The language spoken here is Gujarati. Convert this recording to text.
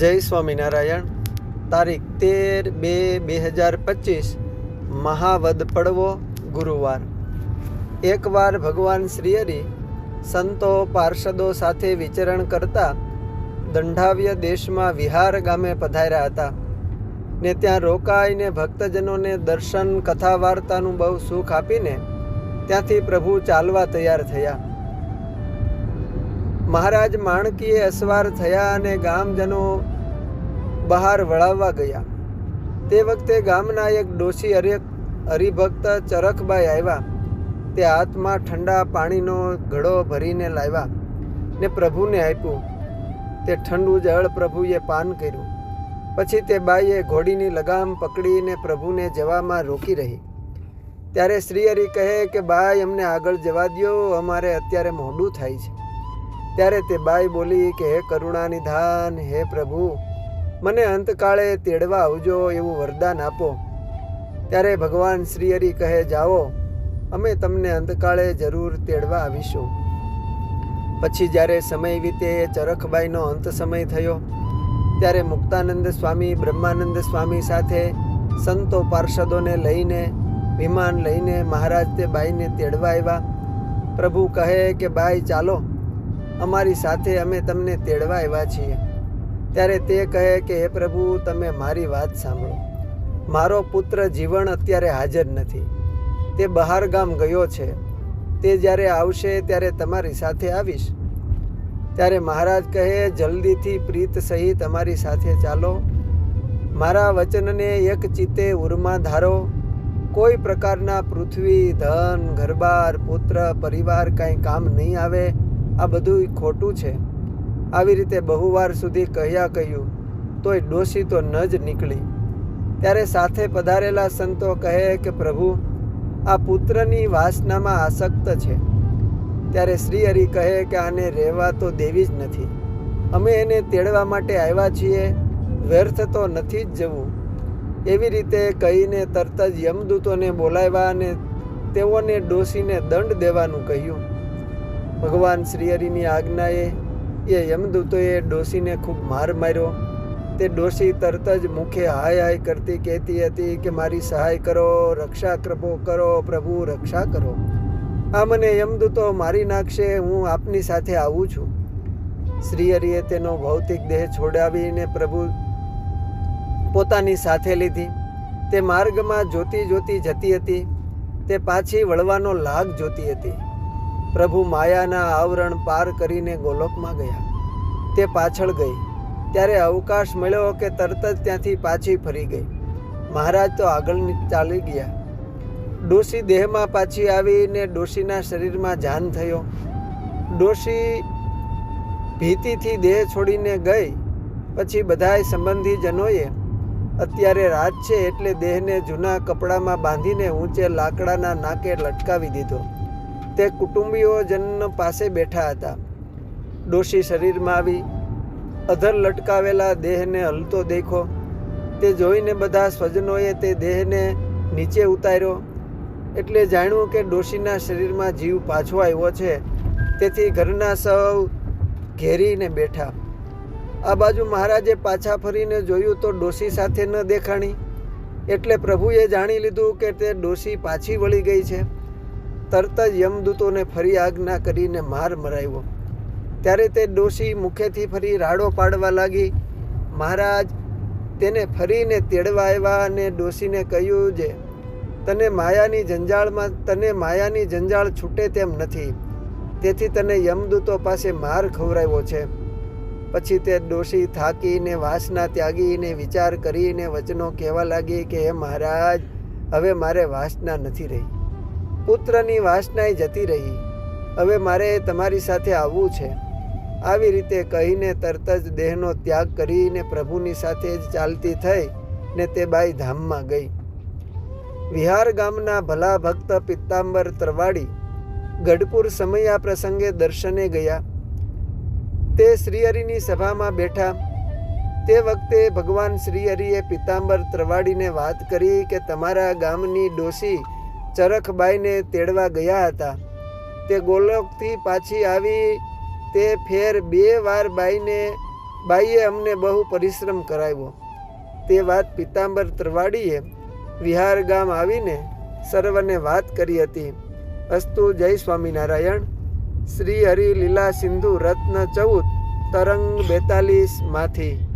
જય સ્વામિનારાયણ. તારીખ તેર બે બે હજાર પચીસ, મહાવદ પડવો, ગુરુવાર. એકવાર ભગવાન શ્રીહરિ સંતો પાર્ષદો સાથે વિચરણ કરતા દંડાવ્ય દેશમાં વિહાર ગામે પધાર્યા હતા ને ત્યાં રોકાઈને ભક્તજનોને દર્શન, કથા વાર્તાનું બહુ સુખ આપીને ત્યાંથી પ્રભુ ચાલવા તૈયાર થયા. મહારાજ માણકીએ અસવાર થયા અને ગામજનો બહાર વળાવવા ગયા. તે વખતે ગામના એક ડોશી હરિ હરિભક્ત ચરખબાઈ આવ્યા. તે હાથમાં ઠંડા પાણીનો ઘડો ભરીને લાવ્યા ને પ્રભુને આપ્યું. તે ઠંડુ જળ પ્રભુએ પાન કર્યું. પછી તે બાઈએ ઘોડીની લગામ પકડીને પ્રભુને જવામાં રોકી રહી. ત્યારે શ્રીહરિ કહે કે, બાઈ, અમને આગળ જવા દ્યો. અમારે અત્યારે મોડું થાય છે. ત્યારે તે બાઈ બોલી કે, હે કરુણાનિધાન હે પ્રભુ, મને અંતકાળે તેડવા આવજો એવું વરદાન આપો. ત્યારે ભગવાન શ્રી હરિ કહે, જાઓ, અમે તમને અંતકાળે જરૂર તેડવા આવીશું. પછી જ્યારે સમય વીતે, ચરખબાઈનો અંત સમય થયો, ત્યારે મુક્તાનંદ સ્વામી, બ્રહ્માનંદ સ્વામી સાથે સંતો પાર્ષદોને લઈને, વિમાન લઈને મહારાજ તે બાઈને તેડવા આવ્યા. પ્રભુ કહે કે, બાઈ, ચાલો અમારી સાથે અમે તમને તેડવા આવ્યા છીએ. ત્યારે તે કહે કે, હે પ્રભુ, તમે મારી વાત સાંભળો. મારો પુત્ર જીવન અત્યારે હાજર નથી. તે બહાર ગામ ગયો છે. તે જ્યારે આવશે ત્યારે તમારી સાથે આવીશ. ત્યારે મહારાજ કહે, જલ્દીથી પ્રીત સહિત અમારી સાથે ચાલો. મારા વચનને એક ચિત્તે ઉર્મા ધારો. કોઈ પ્રકારના પૃથ્વી, ધન, ઘરબાર, પુત્ર, પરિવાર કાંઈ કામ નહીં આવે. આ બધું ખોટું છે. આવી રીતે બહુવાર સુધી કહ્યા કહ્યું, તોય ડોશી તો ન જ નીકળી. ત્યારે સાથે પધારેલા સંતો કહે કે, પ્રભુ, આ પુત્રની વાસનામાં આસક્ત છે. ત્યારે શ્રી હરિ કહે કે, આને રહેવા તો દેવી જ નથી. અમે એને તેડવા માટે આવ્યા છીએ, વ્યર્થ તો નથી જ જવું. એવી રીતે કહીને તરત જ યમદૂતોને બોલાવ્યા અને તેઓને ડોસીને દંડ દેવાનું કહ્યું. ભગવાન શ્રીહરિની આજ્ઞાએ એ યમદૂતોએ ડોશીને ખૂબ માર માર્યો. તે ડોશી તરત જ મુખે હાય હાય કરતી કહેતી હતી કે મારી સહાય કરો, રક્ષા કૃપો કરો, પ્રભુ રક્ષા કરો. આ મને યમદૂતો મારી નાખશે, હું આપની સાથે આવું છું. શ્રીહરિએ તેનો ભૌતિક દેહ છોડાવીને પ્રભુ પોતાની સાથે લીધી. તે માર્ગમાં જોતી જોતી જતી હતી. તે પાછી વળવાનો લાગ જોતી હતી. પ્રભુ માયાના આવરણ પાર કરીને ગોલોકમાં ગયા. તે પાછળ ગઈ. ત્યારે અવકાશ મળ્યો કે તરત જ ત્યાંથી પાછી ફરી ગઈ. મહારાજ તો આગળ ચાલી ગયા. ડોશી દેહમાં પાછી આવીને ડોશીના શરીરમાં જાન થયો. ડોશી ભીતિથી દેહ છોડીને ગઈ. પછી બધાય સંબંધીજનોએ અત્યારે રાત છે એટલે દેહને જૂના કપડામાં બાંધીને ઊંચે લાકડાના નાકે લટકાવી દીધો. તે કુટુંબીઓ જન પાસે બેઠા હતા. ડોશી શરીરમાં આવી, અધર લટકાવેલા દેહને હલતો દેખો. તે જોઈને બધા સ્વજનોએ તે દેહને નીચે ઉતાર્યો. એટલે જાણ્યું કે ડોશીના શરીરમાં જીવ પાછો આવ્યો છે. તેથી ઘરના સૌ ઘેરીને બેઠા. આ બાજુ મહારાજે પાછા ફરીને જોયું તો ડોશી સાથે ન દેખાણી. એટલે પ્રભુએ જાણી લીધું કે તે ડોશી પાછી વળી ગઈ છે. તરત જ યમદૂતોને ફરી આજ્ઞા કરીને માર મરાવ્યો. ત્યારે તે ડોશી મુખેથી ફરી રાડો પાડવા લાગી. મહારાજ, તેને ફરીને તેડવા આવ્યા અને ડોશીને કહ્યું જે, તને માયાની જંજાળમાં, તને માયાની જંજાળ છૂટે તેમ નથી. તેથી તને યમદૂતો પાસે માર ખવરાવ્યો છે. પછી તે ડોશી થાકીને વાસના ત્યાગીને વિચાર કરીને વચનો કહેવા લાગી કે, હે મહારાજ, હવે મારે વાસના નથી રહી. પુત્રની વાસનાએ જતી રહી. હવે મારે તમારી સાથે આવવું છે. આવી રીતે કહીને તરત જ દેહનો ત્યાગ કરીને પ્રભુની સાથે જ ચાલતી થઈ ને તે બાઈ ધામમાં ગઈ. વિહાર ગામના ભલા ભક્ત પિત્તાંબર ત્રવાડી ગઢપુર સમયા પ્રસંગે દર્શને ગયા. તે શ્રીહરિની સભામાં બેઠા. તે વખતે ભગવાન શ્રીહરિએ પિત્તાંબર ત્રવાડીને વાત કરી કે તમારા ગામની ડોશી ચરખબાઈને તેડવા ગયા હતા. તે ગોલોકથી પાછી આવી તે ફેર બે વાર બાઈને, બાઈએ અમને બહુ પરિશ્રમ કરાવ્યો. તે વાત પિતાંબર ત્રવાડીએ વિહાર ગામ આવીને સર્વને વાત કરી હતી. અસ્તુ જય સ્વામિનારાયણ. શ્રી હરિ લીલા સિંધુ રત્ન ચૌદ તરંગ બેતાલીસમાંથી.